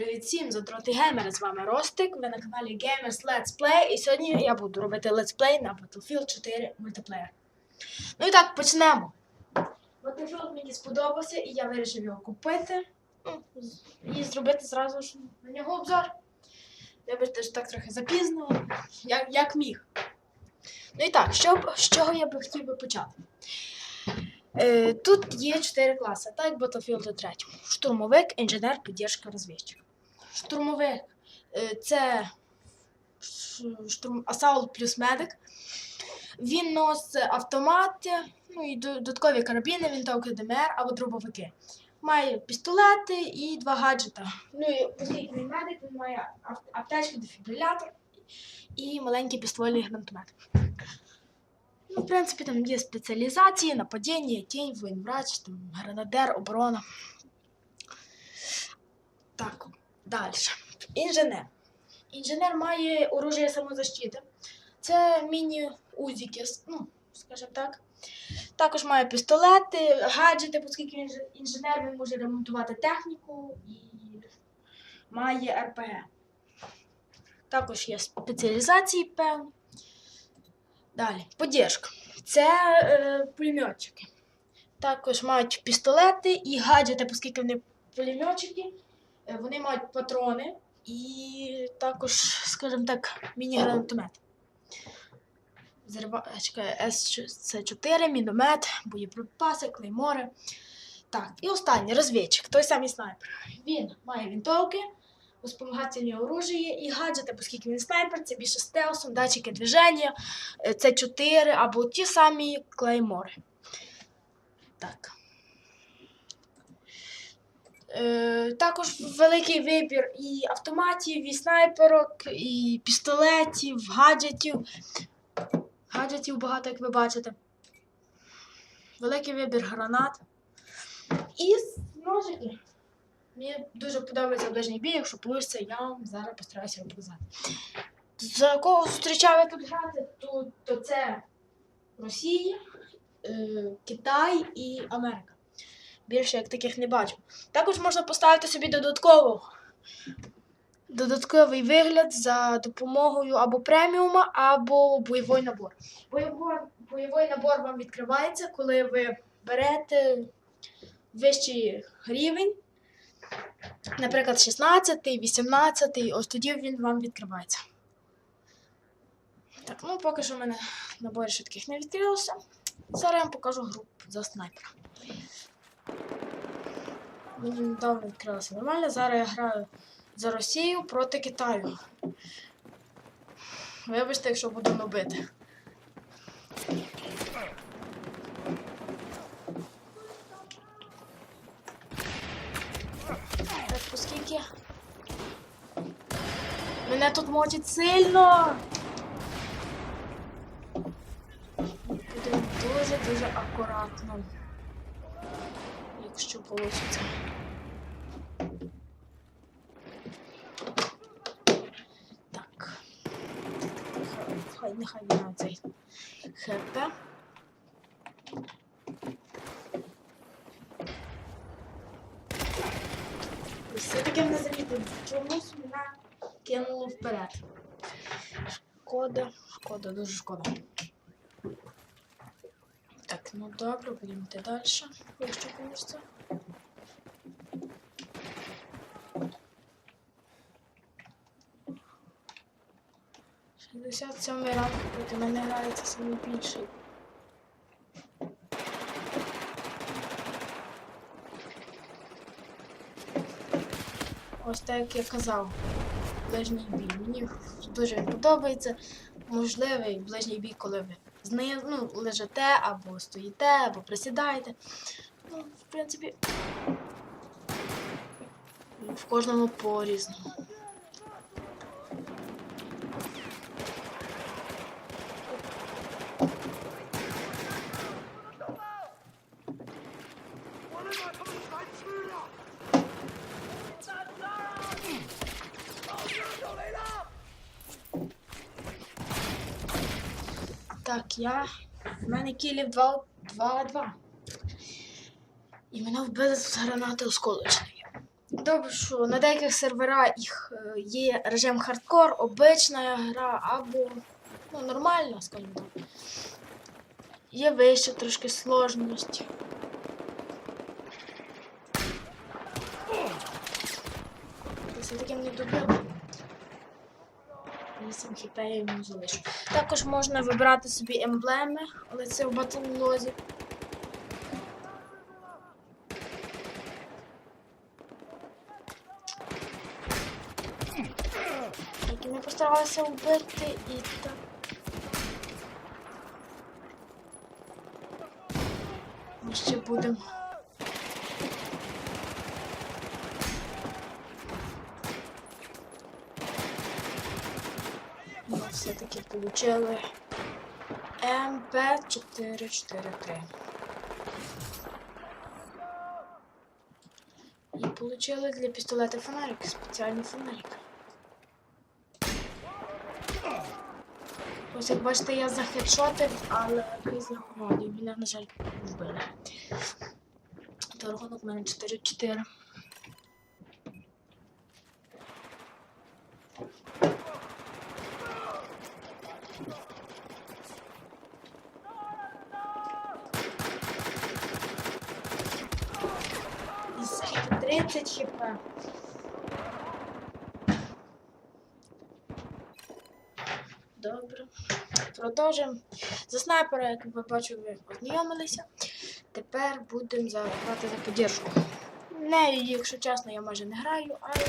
Привіт всім, задроти геймери, з вами Ростик, ви на каналі Gamers Let's Play, і сьогодні я буду робити летсплей на Battlefield 4 мультиплеєр. Ну і так, почнемо. Battlefield мені сподобався і я вирішив його купити ну, і зробити зразу ж на нього обзор. Вибачте, що так трохи запізно, як, як міг. Ну і так, що, з чого я би хотів би почати? Е, тут є чотири класи, так як Battlefield 3. Штурмовик, інженер, піддержка, розвідчик. Штурмовик е, це штурм, асаут плюс медик. Він носить автомати, ну і додаткові карабіни, вінтовки ДМР або дробовики. Має пістолети і два гаджета. Ну і оскільки він медик, він має аптечку, дефібрилятор і маленький пістольний гранатомет. Ну, в принципі, там є спеціалізації, нападіння, тінь, воєнврач, там, гранадер, оборона. Так, далі. Інженер. Інженер має оружие самозащити. Це міні-узіки, ну, скажімо так. Також має пістолети, гаджети, оскільки інженер він може ремонтувати техніку і має РПГ. Також є спеціалізації певні. Далі, поддержка. Це е, пулеметчики. Також мають пістолети і гаджети, оскільки вони пулеметчики, вони мають патрони і також, скажімо так, міні-гранатомет. Зривачка С4, міномет, боєприпаси, клеймори. Так, і останній розвідчик, той самий снайпер. Він має вінтовки, вспомагательні оружие і гаджети, оскільки він снайпер, це більше стелсом, датчики движення, е, це 4 або ті самі клеймори. Так. Е, також великий вибір і автоматів, і снайперок, і пістолетів, гаджетів. Гаджетів багато, як ви бачите. Великий вибір гранат. І ножики. Мені дуже подобається ближній бій, якщо вийде, я вам зараз постараюся показати. За кого зустрічав тут грати, то, то це Росія, е, Китай і Америка. Більше як таких не бачу. Також можна поставити собі додатково додатковий вигляд за допомогою або преміума, або бойовий набор. Бойовий, бойовий набор вам відкривається, коли ви берете вищий рівень, наприклад, 16, 18, ось тоді він вам відкривається. Так, ну поки що в мене наборів ще таких не відкрилося. Зараз я вам покажу групу за снайпера. Мені недавно відкрилося нормально. Зараз я граю за Росію проти Китаю. Вибачте, якщо буду набити. Оскільки мене тут мочить сильно. Буде дуже-дуже акуратно. Якщо вийде. Так. Хай нехай він цей ХП. Все-таки мене замітили. Чомусь мене кинуло вперед. Шкода, шкода, дуже шкода. Ну добре, будемо йти далі. Якщо вийде. Шістдесят сьомий ранг проти мене грається найбільший. Ось так як я казав, ближній бій. Мені дуже подобається. Можливий ближній бій, коли ви знизу ну, лежите або стоїте, або присідаєте. Ну, в принципі, в кожному по-різному. Так, я. В мене кілів 2-2. І мене вбили з гранати осколочної. Добре, що на деяких серверах е, є режим хардкор, обична гра або ну, нормальна, скажімо так. Є вища трошки сложність. Я все-таки не добив. 8 хп я йому залишу. Також можна вибирати собі емблеми, але це в батллозі. Так, і ми постаралися вбити і так. Ми ще будемо. Все-таки получили МП443. І получили для пістолета фонарик, спеціальний фонарик. Ось як бачите, я захедшотив, але після городі мене, на жаль, вбили. То рахунок у мене 4-4. І скільки? 30 хп. Добре. Продовжуємо. За снайпера, як ви бачу, ви ознайомилися. Тепер будемо грати за поддержку. Нею, якщо чесно, я майже не граю, але.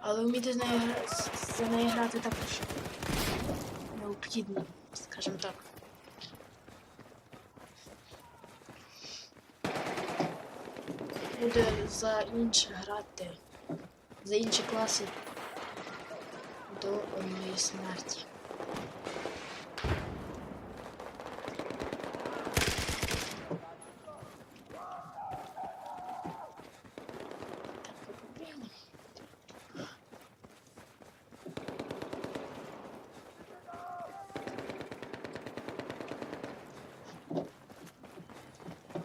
Але вміти з нею за нею грати також необхідно, скажімо так. Буде за інше грати, за інші класи до одної смерті.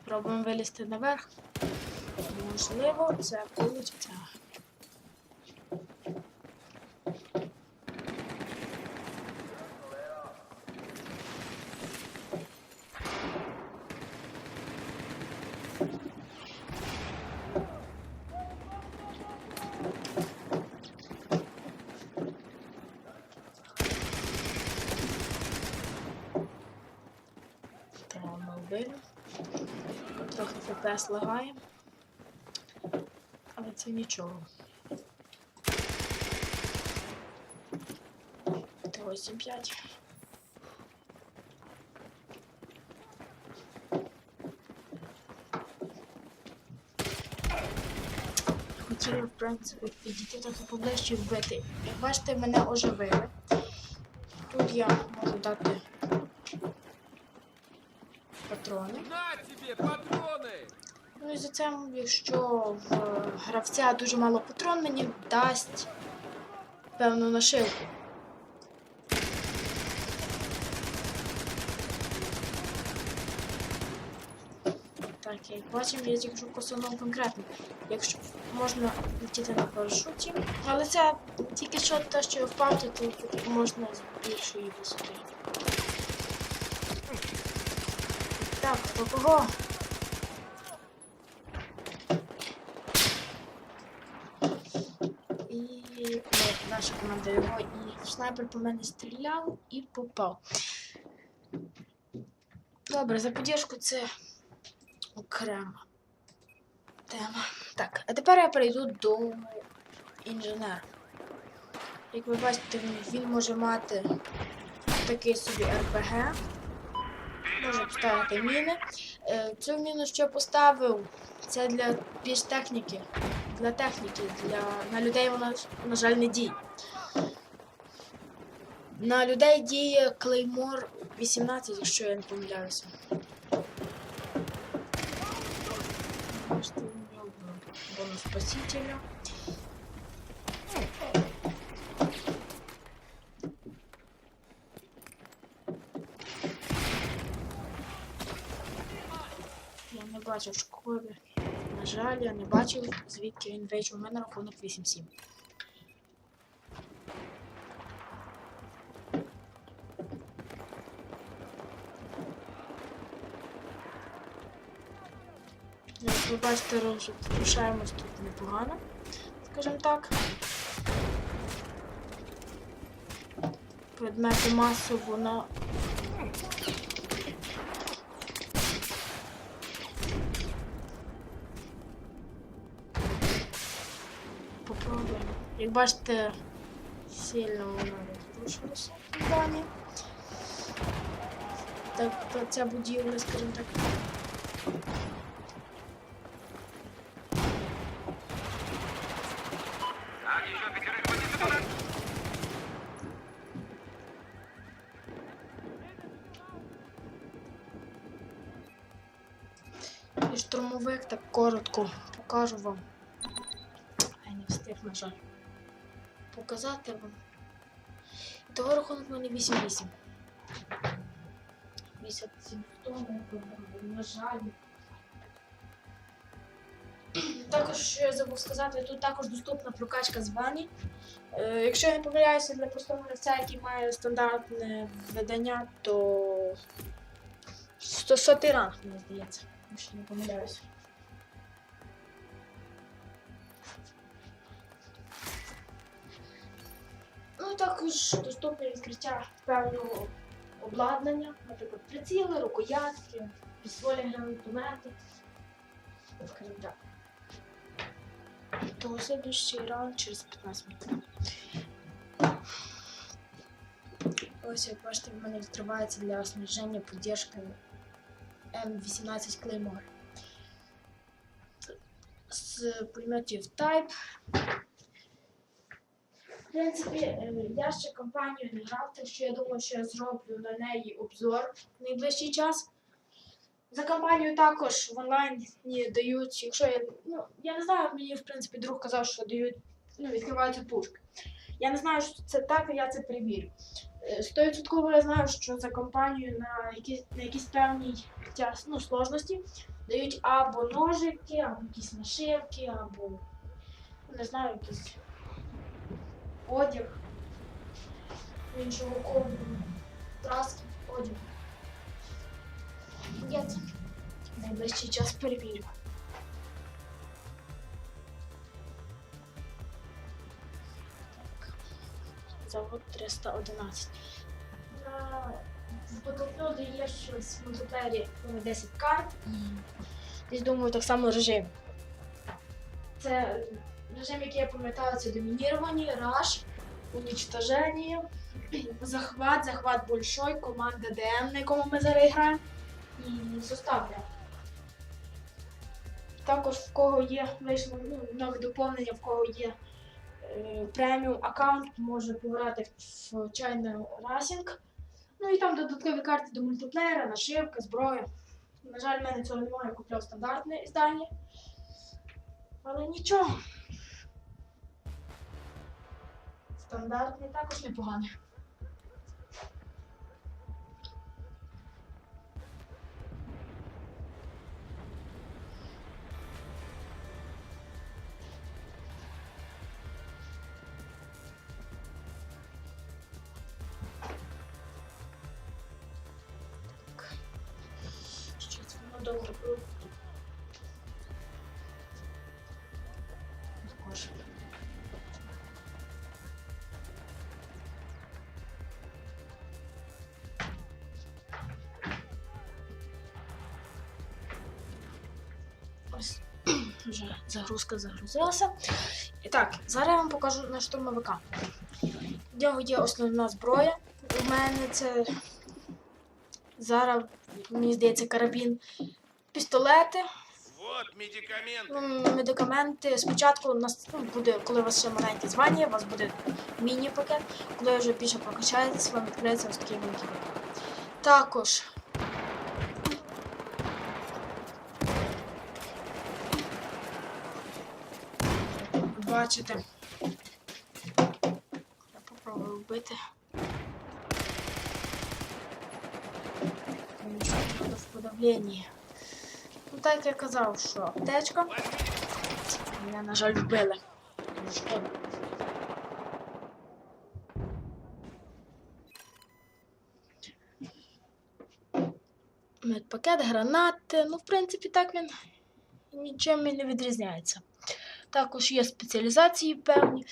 Пробуємо вилізти наверх. Можливо, це вийде. Так, ми вбили. Трохи лагає. Але це нічого. Це 8-5. Хотіла, в принципі, підійти трохи поближче вбити. Як бачите, мене оживили. Тут я можу дати патрони. На тебе патроны! Ну і за це, якщо в гравця дуже мало патрон, мені дасть певну нашивку. Так, як бачимо, я тільки що конкретно. Якщо можна летіти на парашуті, але це тільки що те, що я впав, то тут можна з більшої висоти. Так, хто кого? І ну, наша його і снайпер по мене стріляв і попав. Добре, за поддержку це окрема тема. Так, а тепер я перейду до інженера. Як ви бачите, він, може мати такий собі РПГ. Може поставити міни. Е, Цю міну, що поставив, це для більш техніки. Для техніки, для... на людей вона, на жаль, не діє. На людей діє Claymore 18, якщо я не помиляюся. Бонус спасителя. Я не бачу шкоди. жаль, я не бачив, звідки він вийшов. У мене рахунок 8-7. Ви бачите, роз- рушаємось тут непогано, скажімо так. Предмети масово на Попробуємо. Як бачите, сильно вона розрушилася в дані. Так, ця будівля, скажімо так. Коротко покажу вам. Я не встиг, на жаль. Показати вам. Того рахунок в мене 8-8. 57 в тому, на жаль. Також що я забув сказати, тут також доступна прокачка з вані. Е, якщо я не помиляюся для простого гравця, який має стандартне видання, то 100 сотий ранг, мені здається, якщо не помиляюся. Ну, також доступне відкриття певного обладнання, наприклад, приціли, рукоятки, підствольні гранатомети. Скажімо так. То следующий раунд через 15 минут. Ось, як бачите, в мене відкривається для сниження поддержки М18 Claymore. З пулеметів Type. В принципі, е, я ще компанію не грав, так що я думаю, що я зроблю на неї обзор в найближчий час. За компанію також в онлайні дають, якщо я. Ну, я не знаю, мені в принципі друг казав, що дають, ну, відкриваються пушки. Я не знаю, що це так, і я це перевірю. Е, Стовідсотково я знаю, що за компанію на якісь, на якісь певній ну, сложності дають або ножики, або якісь нашивки, або не знаю, якісь одяг іншого кольору, траски, одяг. Я найближчий час перевірю. Завод 311. На в Battlefield є щось в ну, 10 карт десь думаю так само режим. Це режим, який я пам'ятаю, це домінірування, раш, уничтоження, захват, захват большой, команда ДМ, на якому ми зараз граємо, і составля. Також в кого є вийшло ну, нове доповнення, в кого є е, преміум аккаунт, може пограти в China Racing. Ну і там додаткові карти до мультиплеєра, нашивка, зброя. На жаль, в мене цього немає, я купляв стандартне іздання. Але нічого. Стандартний також непоганий. Щось воно довго вже загрузка загрузилася. І так, зараз я вам покажу на штурмовика. В нього є основна зброя. У мене це зараз, мені здається, карабін, пістолети, ну, медикаменти. Спочатку у нас ну, буде, коли у вас ще маленьке звання, у вас буде міні-пакет. Коли вже більше прокачаєтесь, вам відкриється ось такий великий пакет. Також. Бачите. Я попробую вбити. Треба. Ну так я казав, що аптечка. Мене, на жаль, вбили. Медпакет, гранати. Ну, в принципі, так він нічим не відрізняється. Також є спеціалізації певні.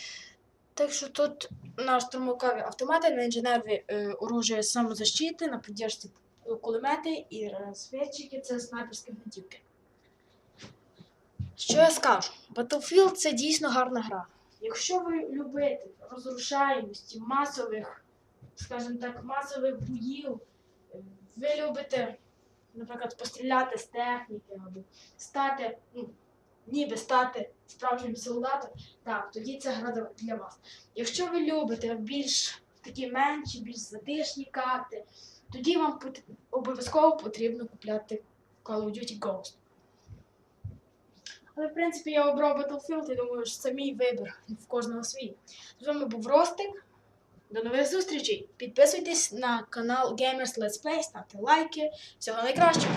Так що тут на штурмовкові автомати, на інженерві е, оружие самозащити, на піддержці е, кулемети і розвідчики це снайперські гвинтівки. Що я скажу? Battlefield це дійсно гарна гра. Якщо ви любите розрушаємості масових, скажімо так, масових боїв, е, ви любите, наприклад, постріляти з техніки або стати, ну, ніби стати справжнім солдатом, так, тоді це гра для- вас. Якщо ви любите більш такі менші, більш затишні карти, тоді вам обов'язково потрібно купляти Call of Duty Ghost. Але, в принципі, я обрав Battlefield і думаю, що це мій вибір в кожного свій. З вами був Ростик. До нових зустрічей. Підписуйтесь на канал Gamers Let's Play, ставте лайки. Всього найкращого.